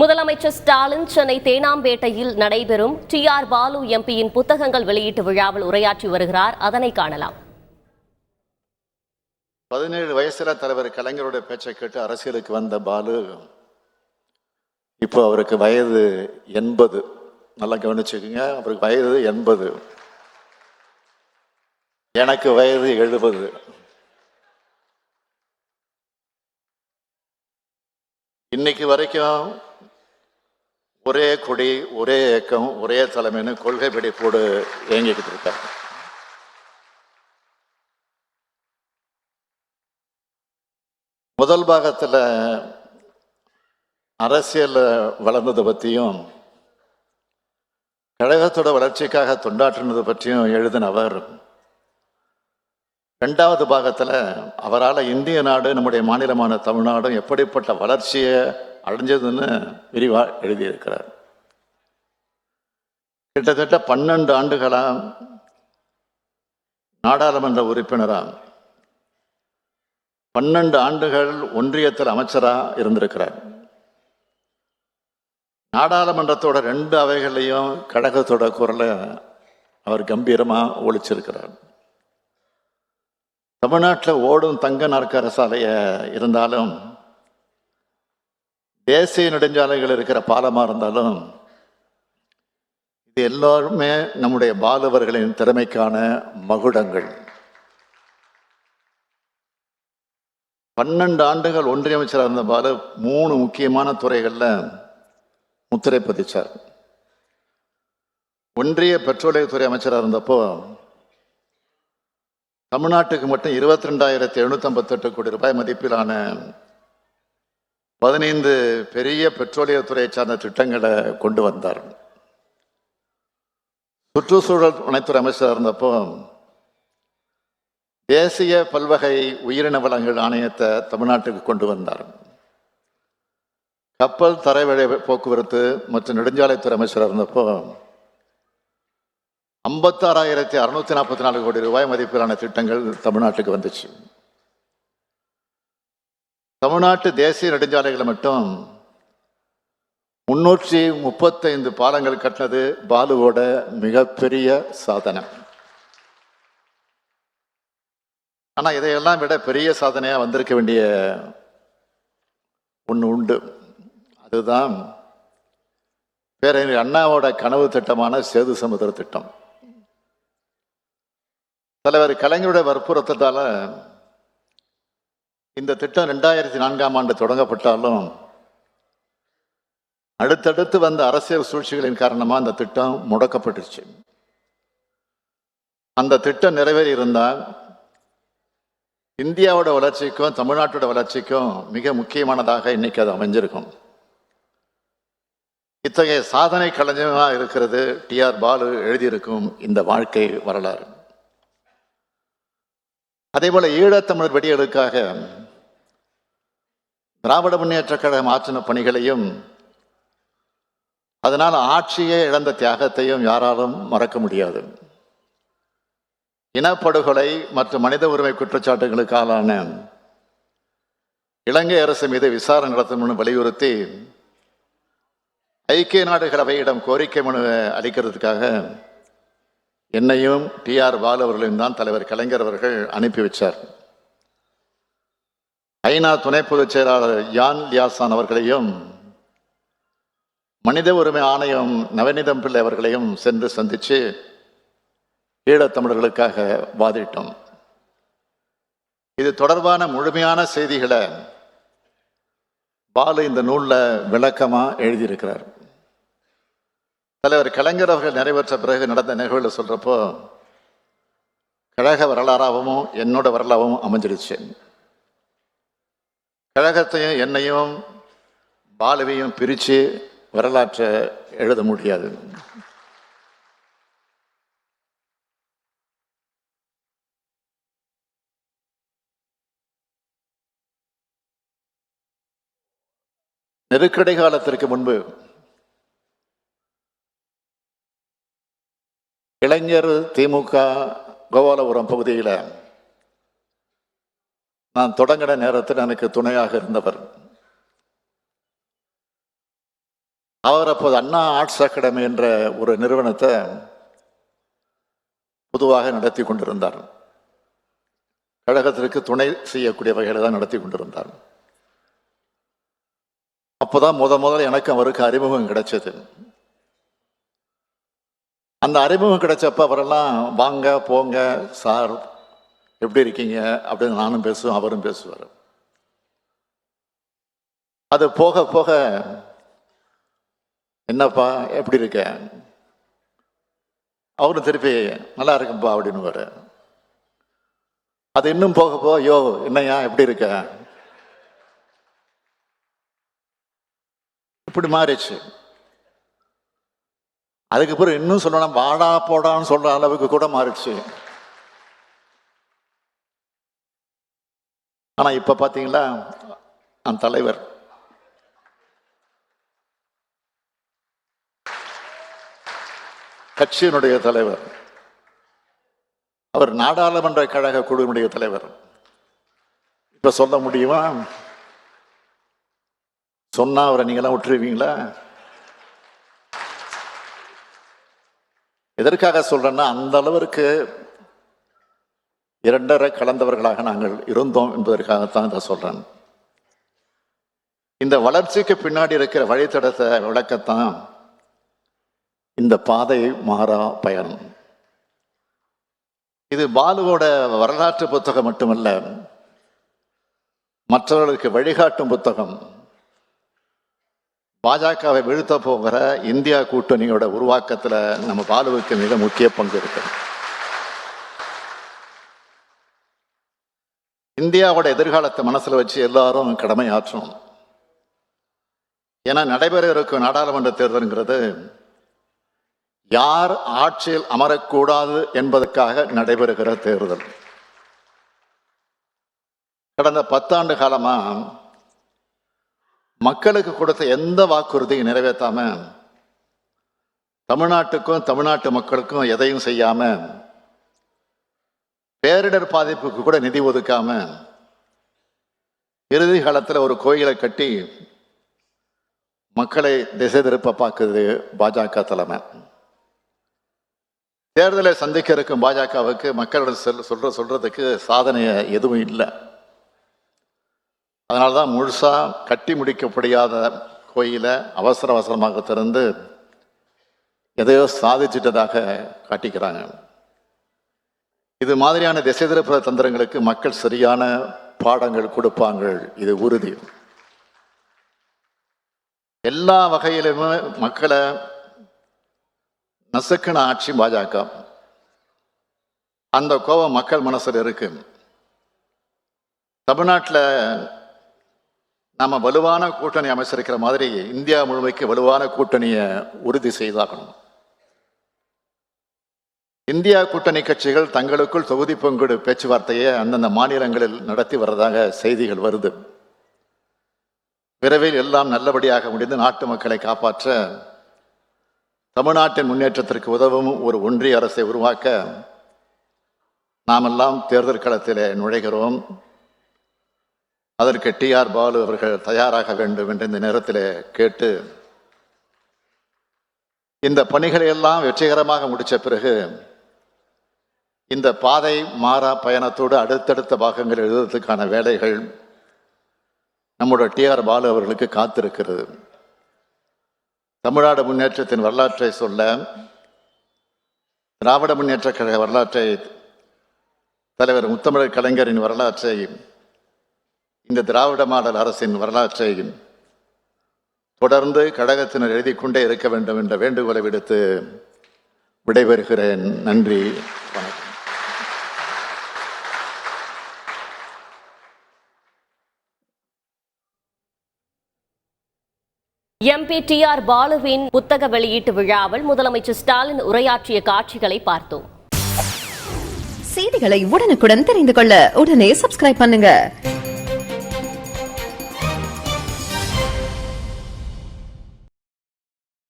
முதலமைச்சர் ஸ்டாலின் சென்னை தேனாம்பேட்டையில் நடைபெறும் D R Balu எம்பியின் புத்தகங்கள் வெளியீட்டு விழாவில் உரையாற்றி வருகிறார். அதனை காணலாம். பதினேழு வயசுல தலைவர் கலைஞருடைய பேச்சை கேட்டு அரசியலுக்கு வந்த பாலு இப்போ அவருக்கு வயது எண்பது. நல்லா கவனிச்சுக்கோங்க அவருக்கு வயது எண்பது. எனக்கு வயது எழுபது. இன்னைக்கு வரைக்கும் ஒரே கொடி ஒரே இயக்கம் ஒரே தலைமைன்னு கொள்கை பிடிப்போடு இயங்கிக்கிட்டு இருக்காங்க முதல் பாகத்தில் அரசியல் வளர்ந்ததை பற்றியும் கழகத்தோட வளர்ச்சிக்காக தொண்டாற்றினது பற்றியும் எழுதினவர் ரெண்டாவது பாகத்தில் அவரால் இந்திய நாடு நம்முடைய மாநிலமான தமிழ்நாடும் எப்படிப்பட்ட வளர்ச்சியை அடைஞ்சதுன்னு விரிவாக எழுதியிருக்கிறார். கிட்டத்தட்ட பன்னெண்டு ஆண்டுகளாக நாடாளுமன்ற உறுப்பினராக பன்னெண்டு ஆண்டுகள் ஒன்றியத்தில் அமைச்சராக இருந்திருக்கிறார். நாடாளுமன்றத்தோட ரெண்டு அவைகளையும் கழகத்தோட குரலை அவர் கம்பீரமாக ஒழிச்சிருக்கிறார். தமிழ்நாட்டில் ஓடும் தங்க நாற்கர சாலையை இருந்தாலும் தேசிய நெடுஞ்சாலைகள் இருக்கிற பாலமாக இருந்தாலும் இது எல்லாருமே நம்முடைய பாலவர்களின் திறமைக்கான மகுடங்கள். பன்னெண்டு ஆண்டுகள் ஒன்றிய அமைச்சராக இருந்த பால மூணு முக்கியமான துறைகளில் முத்திரை பதிச்சார். ஒன்றிய பெட்ரோலியத்துறை அமைச்சராக இருந்தப்போ தமிழ்நாட்டுக்கு மட்டும் இருபத்தி ரெண்டாயிரத்தி எழுநூத்தி கோடி ரூபாய் மதிப்பிலான பதினைந்து பெரிய பெட்ரோலியத்துறை சார்ந்த திட்டங்களை கொண்டு வந்தார். சுற்றுச்சூழல் துணைத்துறை அமைச்சராக இருந்தப்போ தேசிய பல்வகை உயிரின வளங்கள் ஆணையத்தை தமிழ்நாட்டுக்கு கொண்டு வந்தார். கப்பல் தரைவழி போக்குவரத்து மற்றும் நெடுஞ்சாலைத்துறை அமைச்சராக இருந்தப்போ ஐம்பத்தாறாயிரத்தி அறுநூத்தி நாற்பத்தி நாலு கோடி ரூபாய் மதிப்பிலான திட்டங்கள் தமிழ்நாட்டுக்கு வந்துச்சு. தமிழ்நாட்டு தேசிய நெடுஞ்சாலைகளை மட்டும் முன்னூற்றி முப்பத்தைந்து பாலங்கள் கட்டினது பாலுவோட மிகப்பெரிய சாதனை. ஆனால் இதையெல்லாம் விட பெரிய சாதனையாக வந்திருக்க வேண்டிய ஒன்று உண்டு. அதுதான் பேரறிஞர் அண்ணாவோட கனவு திட்டமான சேது சமுத்திர திட்டம். தலைவர் கலைஞருடைய வற்புறுத்தத்தால் இந்த திட்டம் ரெண்டாயிரத்தி நான்காம் ஆண்டு தொடங்கப்பட்டாலும் அடுத்தடுத்து வந்த அரசியல் சூழ்ச்சிகளின் காரணமாக அந்த திட்டம் முடக்கப்பட்டுருச்சு. அந்த திட்டம் நிறைவேறி இருந்தால் இந்தியாவோட வளர்ச்சிக்கும் தமிழ்நாட்டோட வளர்ச்சிக்கும் மிக முக்கியமானதாக இன்னைக்கு அது அமைஞ்சிருக்கும். இத்தகைய சாதனை கலைஞராக இருக்கிறது டி ஆர் பாலு எழுதியிருக்கும் இந்த வாழ்க்கை வரலாறு. அதேபோல ஈழத்தமிழர் வெடிகளுக்காக திராவிட முன்னேற்ற கழகம் ஆற்றின பணிகளையும் அதனால் ஆட்சியே இழந்த தியாகத்தையும் யாராலும் மறக்க முடியாது. இனப்படுகொலை மற்றும் மனித உரிமை குற்றச்சாட்டுகளுக்கு ஆளான இலங்கை அரசு மீது விசாரணை நடத்தணும்னு வலியுறுத்தி ஐக்கிய நாடுகள் அவையிடம் கோரிக்கை மனு அளிக்கிறதுக்காக என்னையும் டி ஆர் பாலு அவர்களையும் தான் தலைவர் கலைஞர் அவர்கள் அனுப்பி வச்சார். ஐநா துணை பொதுச் செயலாளர் யான் லியாசான் அவர்களையும் மனித உரிமை ஆணையம் நவநீதம் பிள்ளை அவர்களையும் சென்று சந்தித்து ஈழத்தமிழர்களுக்காக வாதிட்டோம். இது தொடர்பான முழுமையான செய்திகளை பாலு இந்த நூலில் விளக்கமாக எழுதியிருக்கிறார். தலைவர் கலைஞர் அவர்கள் நிறைவேற்ற பிறகு நடந்த நிகழ்வுகளை சொல்கிறப்போ கழக வரலாறாகவும் என்னோட வரலாறாகவும் அமைஞ்சிருச்சு கழகத்தையும் என்னையும் பாலுவையும் பிரித்து வரலாற்றை எழுத முடியாது. நெருக்கடி காலத்திற்கு முன்பு இளைஞர் திமுக கோபாலபுரம் பகுதியில் நான் தொடங்கின நேரத்தில் எனக்கு துணையாக இருந்தவர். அவர் அப்போது அண்ணா ஆர்ட்ஸ் அகாடமி என்ற ஒரு நிறுவனத்தை பொதுவாக நடத்தி கொண்டிருந்தார். கழகத்திற்கு துணை செய்யக்கூடிய வகையில் தான் நடத்தி கொண்டிருந்தார். அப்போதான் முத முதல்ல எனக்கு அவருக்கு அறிமுகம் கிடைச்சது. அந்த அறிமுகம் கிடைச்சப்ப அவரெல்லாம் வாங்க போங்க சார் எப்படி இருக்கீங்க? அப்படின்னு நானும் பேசுவேன் அவரும் பேசுவார். அது போக போக என்னப்பா எப்படி இருக்க? அவரும் திருப்பி நல்லா இருக்குப்பா அப்படின்னு அது இன்னும் போக போக யோ என்னய்யா எப்படி இருக்க? இப்படி மாறிச்சு அதுக்கு பிறகு இன்னும் சொல்லணும் வாடா போடான்னு சொல்ற அளவுக்கு கூட மாறிடுச்சு. ஆனா இப்ப பாத்தீங்களா? அந்த தலைவர். கட்சியினுடைய தலைவர். அவர் நாடாளுமன்ற கழக குழுவினுடைய தலைவர். இப்ப சொல்ல முடியுமா? சொன்னா அவரை நீங்களாம் விட்டுருவீங்களா? எதற்காக சொல்றேன்னா அந்த அளவிற்கு இரண்டரை கலந்தவர்களாக நாங்கள் இருந்தோம் என்பதற்காகத்தான் இதை சொல்கிறேன் இந்த வளர்ச்சிக்கு பின்னாடி இருக்கிற வழித்தடத்தை விளக்கத்தான் இந்த பாதை மாறா பயணம் இது பாலுவோட வரலாற்று புத்தகம் மட்டுமல்ல மற்றவர்களுக்கு வழிகாட்டும் புத்தகம். பாஜகவை வீழ்த்த போகிற இந்தியா கூட்டணியோட உருவாக்கத்தில் நம்ம பாலுவுக்கு மிக முக்கிய பங்கு இருக்கு. இந்தியாவோட எதிர்காலத்தை மனசில் வச்சு எல்லாரும் கடமை ஆற்றணும் ஏன்னா நடைபெற இருக்கும் நாடாளுமன்ற தேர்தல்ங்கிறது யார் ஆட்சியில் அமரக்கூடாது என்பதற்காக நடைபெறுகிற தேர்தல். கடந்த பத்தாண்டு காலமா மக்களுக்கு கொடுத்த எந்த வாக்குறுதியும் நிறைவேற்றாம தமிழ்நாட்டுக்கும் தமிழ்நாட்டு மக்களுக்கும் எதையும் செய்யாமல் பேரிடர் பாதிப்புக்கு கூட நிதி ஒதுக்காம இறுதி காலத்தில் ஒரு கோயிலை கட்டி மக்களை திசை திருப்ப பார்க்குது பாஜக தலைமை. தேர்தலை சந்திக்க இருக்கும் பாஜகவுக்கு மக்களிடம் செல் சொல்ற சொல்றதுக்கு சாதனை எதுவும் இல்லை. அதனால தான் முழுசாக கட்டி முடிக்கப்படியாத கோயிலை அவசர அவசரமாக திறந்து எதையோ சாதிச்சிட்டதாக காட்டிக்கிறாங்க. இது மாதிரியான திசை திருப்புற தந்திரங்களுக்கு மக்கள் சரியான பாடங்கள் கொடுப்பாங்க இது உறுதி. எல்லா வகையிலுமே மக்களை நசுக்கின ஆட்சி பாஜக. அந்த கோபம் மக்கள் மனசில் இருக்கு. தமிழ்நாட்டில் நாம வலுவான கூட்டணி அமைச்சிருக்கிற மாதிரி இந்தியா முழுமைக்கு வலுவான கூட்டணியை உறுதி செய்தாகணும். இந்தியா கூட்டணி கட்சிகள் தங்களுக்குள் தொகுதி பங்கீடு பேச்சுவார்த்தையை அந்தந்த மாநிலங்களில் நடத்தி வர்றதாக செய்திகள் வருது. விரைவில் எல்லாம் நல்லபடியாக முடிந்து நாட்டு மக்களை காப்பாற்ற தமிழ்நாட்டின் முன்னேற்றத்திற்கு உதவும் ஒரு ஒன்றிய அரசை உருவாக்க நாமெல்லாம் தேர்தல் களத்திலே நுழைகிறோம். அதற்கு டி ஆர் பாலு அவர்கள் தயாராக வேண்டும் என்று இந்த நேரத்தில் கேட்டு இந்த பணிகளை எல்லாம் வெற்றிகரமாக முடித்த பிறகு இந்த பாதை மாறா பயணத்தோடு அடுத்தடுத்த பாகங்கள் எழுதுவதற்கான வேலைகள் நம்முடைய டி ஆர் பாலு அவர்களுக்கு காத்திருக்கிறது. தமிழ்நாடு முன்னேற்றத்தின் வரலாற்றை சொல்ல திராவிட முன்னேற்ற கழக வரலாற்றை தலைவர் முத்தமிழர் கலைஞரின் வரலாற்றை இந்த திராவிட மாடல் அரசின் வரலாற்றை தொடர்ந்து கழகத்தினர் எழுதி கொண்டே இருக்க வேண்டும் என்ற வேண்டுகோளை விடுத்து விடைபெறுகிறேன். நன்றி. எம்பி டி ஆர் பாலுவின் புத்தக வெளியீட்டு விழாவில் முதலமைச்சர் ஸ்டாலின் உரையாற்றிய காட்சிகளை பார்த்தோம். செய்திகளை உடனுக்குடன் தெரிந்து கொள்ள உடனே சப்ஸ்கிரைப் பண்ணுங்க.